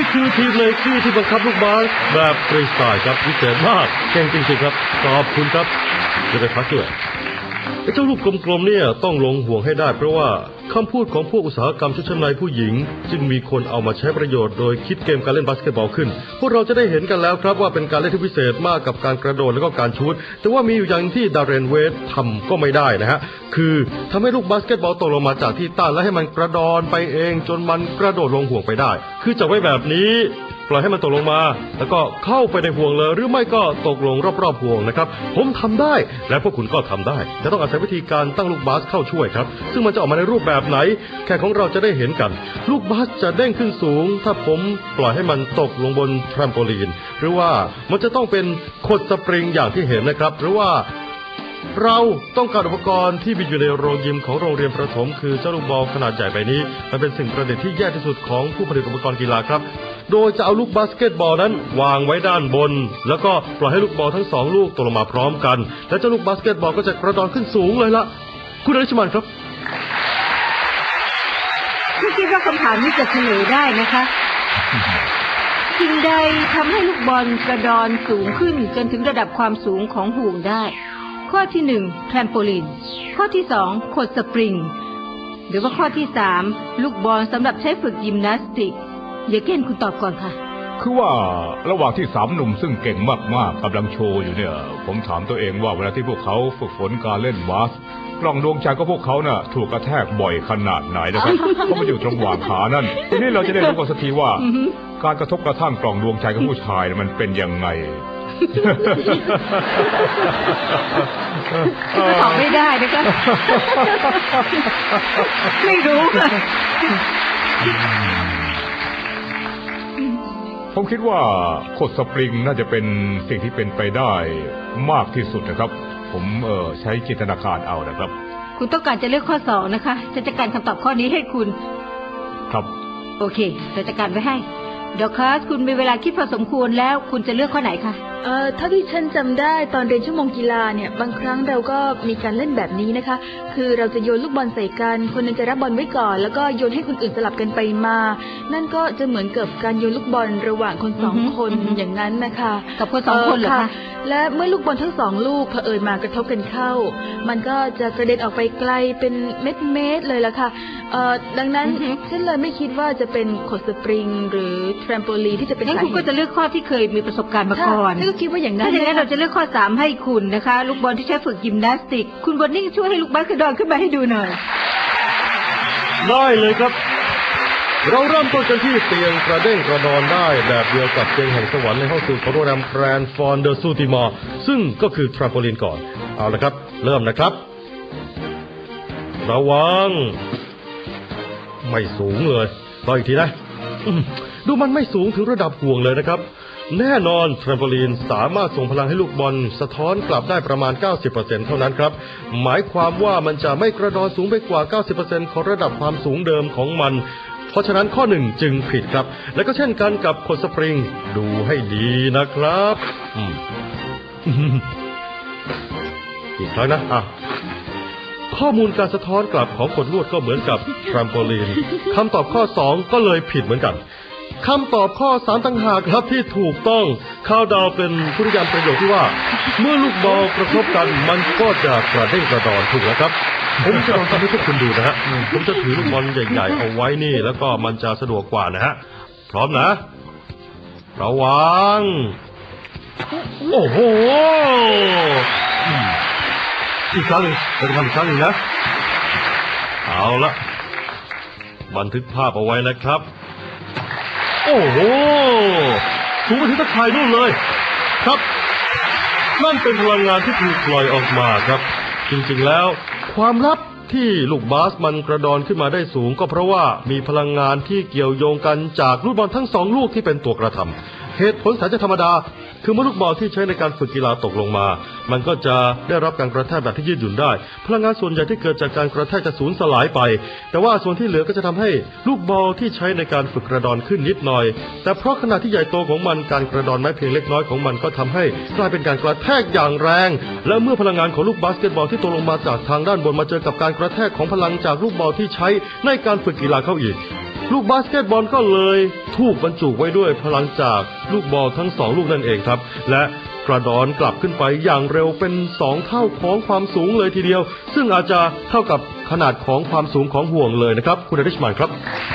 นี่คือทีมเลกี้ที่บังคับลูกบาสแบบฟรีสไตล์ครับพิเศษมากเก่งจริงๆครับ ขอบคุณครับจะไปพักด้วย ไอ้เจ้าลูกกลมๆเนี่ยต้องลงห่วงให้ได้ เพราะว่าคำพูดของพวกอุตสาหกรรมชุดชั้นในผู้หญิง จึงมีคนเอามาใช้ประโยชน์โดยคิดเกมการเล่นบาสเกตบอลขึ้น พวกเราจะได้เห็นกันแล้วครับว่าเป็นการเล่นที่พิเศษมากกับการกระโดดและก็การชูตแต่ว่ามีอยู่อย่างที่ดาร์เรนเวททำก็ไม่ได้นะฮะคือทำให้ลูกบาสเกตบอลตกลงมาจากที่ตั้งและให้มันกระดอนไปเอง จนมันกระโดดลงห่วงไปได้ คือจะไว้แบบนี้ ปล่อยให้มันตกลงมา แล้วก็เข้าไปในห่วงเลย หรือไม่ก็ตกลงรอบๆห่วงนะครับ ผมทำได้และพวกคุณก็ทำได้แต่ต้องอาศัยวิธีการตั้งลูกบาสเข้าช่วยครับ ซึ่งมันจะออกมาในรูปแบบไหนแค่ของเราจะได้เห็นกัน ลูกบาสจะเด้งขึ้นสูง ถ้าผมปล่อยให้มันตกลงบนแทรมโปลีน หรือว่ามันจะต้องเป็นขดสปริงอย่างที่เห็นนะครับ หรือว่าเราต้องการอุปกรณ์ที่มีอยู่ในโรงยิมของโรงเรียนประถม คือเจ้าลูกบอลขนาดใหญ่ใบนี้ มันเป็นสิ่งประดิษฐ์ที่แย่ที่สุดของผู้ผลิตอุปกรณ์กีฬาครับ โดยจะเอาลูกบาสเกตบอลนั้น วางไว้ด้านบน แล้วก็ปล่อยให้ลูกบอลทั้งสองลูกตกลงมาพร้อมกัน และเจ้าลูกบาสเกตบอลก็จะกระดอนขึ้นสูงเลยละคุณอริชมันครับไม่คิดว่าคำถามนี้จะเฉลยได้นะคะสิ่งใดทำให้ลูกบอลกระดอนสูงขึ้นจนถึงระดับความสูงของห่วงได้ ข้อที่หนึ่งแทรมโปลิน ข้อที่สองขดสปริง หรือว่าข้อที่สามลูกบอลสำหรับใช้ฝึกยิมนาสติก เยเกนคุณตอบก่อนค่ะ คือว่าระหว่างที่สามหนุ่มซึ่งเก่งมากๆกำลังโชว์อยู่เนี่ย ผมถามตัวเองว่าเวลาที่พวกเขาฝึกฝนการเล่นบาสกล่องดวงใจของพวกเขาน่ะ ถูกกระแทกบ่อยขนาดไหนนะครับ เพราะมันอยู่ตรงหว่างขานั่นทีนี้เราจะได้รู้กันสักทีว่าอือฮึการกระทบกระทั่งกล่องดวงใจของผู้ชายน่ะมันเป็นยังไงตอบไม่ได้นะคะไม่รู้ค่ะ ผมคิดว่าโคดสปริงน่าจะเป็นสิ่งที่เป็นไปได้มากที่สุดนะครับ ผมเออใช้จินตนาการเอานะครับ คุณต้องการจะเลือกข้อสองนะคะจะจัดการคำตอบข้อนี้ให้คุณ ครับ โอเคเราจัดการไว้ให้เดี๋ยวคัสคุณมีเวลาคิดพอสมควรแล้วคุณจะเลือกข้อไหนคะเอ่อถ้าที่ฉันจำได้ตอนเรียนชั่วโมงกีฬาเนี่ย บางครั้งเราก็มีการเล่นแบบนี้นะคะ คือเราจะโยนลูกบอลใส่กัน คนหนึงจะรับบอลไว้ก่อน แล้วก็โยนให้คนอื่นสลับกันไปมา นั่นก็จะเหมือนกับการโยนลูกบอลระหว่างคนสองอือฮึคนอือฮึอย่างนั้นนะคะกับคนสองคนเหรอคะ และเมื่อลูกบอลทั้งสองลูกเผอิญมากระทบกันเข้า มันก็จะกระเด็นออกไปไกลเป็นเม็ดเม็ดๆเลยล่ะค่ะเอ่อดังนั้นอือฮึ ฉันเลยไม่คิดว่าจะเป็นขดสปริงหรือแทรมโปลีนที่จะเป็นงั้นสาคุณเหก็ตุจะเลือกข้อที่เคยมีประสบการณ์มาก่อน ฉันก็คิดว่าอย่างนั้ถ้านอย่างนั้นนะคะเราจะเลือกข้อสามให้คุณนะคะ ลูกบอลที่ใช้ฝึกยิมนาสติก คุณบอนนี่ช่วยให้ลูกบาสกระดอนขึ้นมาให้ดูหน่อย ได้เลยครับ เราเริ่มต้นกันที่เตียงกระเด้งกระดอนได้แบบเดียวกับเตียงแห่งสวรรค์ในห้องสูตรของโรงแรมแกรนด์ฟอนเดอร์ซูติมอร์ซึ่งก็คือทรัมโพลินก่อน เอาละครับ เริ่มนะครับ ระวัง ไม่สูงเลยต่ออีกทีนะอืม ดูมันไม่สูงถึงระดับห่วงเลยนะครับ แน่นอนทรัมโพลีนสามารถส่งพลังให้ลูกบอล สะท้อนกลับได้ประมาณ 90%เท่านั้นครับ หมายความว่ามันจะไม่กระดอนสูงไปกว่า 90%ของระดับความสูงเดิมของมันเพราะฉะนั้นข้อหนึ่งจึงผิดครับ และก็เช่นกันกับขดสปริง ดูให้ดีนะครับ อีกครั้งนะอะ ข้อมูลการสะท้อนกลับของขดลวดก็เหมือนกับแทรมโพลีนคำตอบข้อ 2 ก็เลยผิดเหมือนกันคำตอบข้อ3ต่างหากครับที่ถูกต้องข้าวดาวเป็นผู้นิยามประโยคที่ว่า เมื่อลูกบอลกระทบกันมันก็จะกระเด้งกระดอนถูกแล้วครับผมจะลองทำให้พวกคุณดูนะฮะผมจะถือลูกบอลใหญ่ๆเอาไว้นี่ แล้วก็มันจะสะดวกกว่านะฮะพร้อมนะ ระวัง โอ้โห อีกครั้งหนึ่งเราจะทำอีกครั้งหนึ่งนะ เอาละบันทึกภาพเอาไว้นะครับ โอ้โหสูงไปถึงตะข่ายนู่นเลย ครับ นั่นเป็นพลังงานที่ถูกปล่อยออกมาครับ จริงๆแล้ว ความลับที่ลูกบาสมันกระดอนขึ้นมาได้สูง ก็เพราะว่ามีพลังงานที่เกี่ยวโยงกันจากลูกบอลทั้งสองลูกที่เป็นตัวกระทำเหตุผลสาจะธรรมดา คือเมื่อลูกบอลที่ใช้ในการฝึกกีฬาตกลงมา มันก็จะได้รับการกระแทกแบบที่ยืดหยุ่นได้ พลังงานส่วนใหญ่ที่เกิดจากการกระแทกจะสูญสลายไป แต่ว่าส่วนที่เหลือก็จะทำให้ลูกบอลที่ใช้ในการฝึกกระดอนขึ้นนิดหน่อย แต่เพราะขนาดที่ใหญ่โตของมันการกระดอนแม้เพียงเล็กน้อยของมันก็ทำให้กลายเป็นการกระแทกอย่างแรง และเมื่อพลังงานของลูกบาสเกตบอลที่ตกลงมาจากทางด้านบนมาเจอกับการกระแทกของพลังจากลูกบอลที่ใช้ในการฝึกกีฬาเข้าอีก ลูกบาสเกตบอลก็เลยถูกบรรจุไว้ด้วยพลังจากลูกบอลทั้งสองลูกนั่นเองครับ และกระดอนกลับขึ้นไปอย่างเร็วเป็นสองเท่าของความสูงเลยทีเดียว ซึ่งอาจจะเท่ากับขนาดของความสูงของห่วงเลยนะครับ คุณอริชมันครับ